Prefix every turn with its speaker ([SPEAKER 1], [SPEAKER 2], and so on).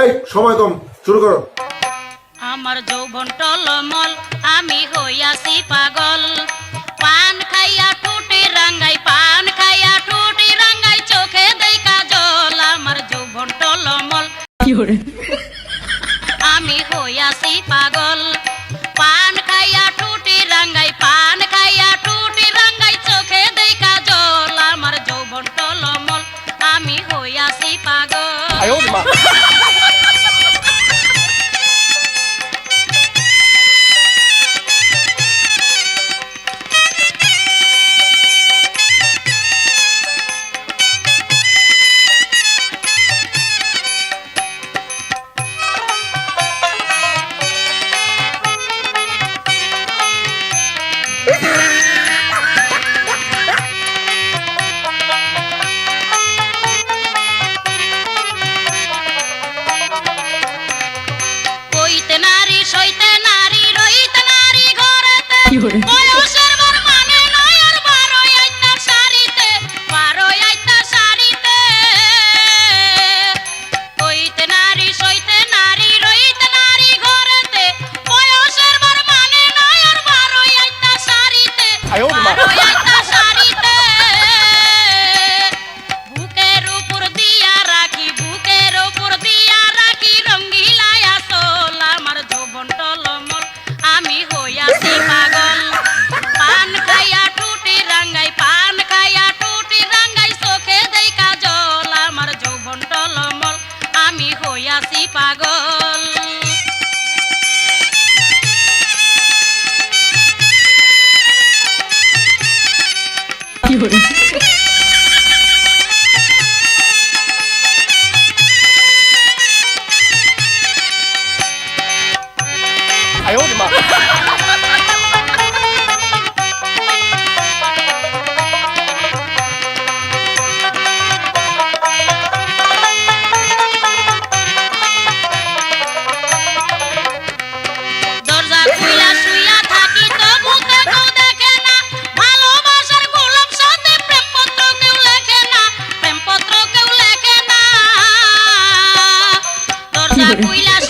[SPEAKER 1] এই সময় কম শুরু করো।
[SPEAKER 2] আমার যৌবন টলমল আমি হইয়াছি পাগল। পান খাইয়া টুটি রাঙ্গাই পান খাইয়া টুটি রাঙ্গাই চোখে দেই কাজল আমার যৌবন টলমল। আমি হইয়াছি পাগল। 有人。পাগল। কি la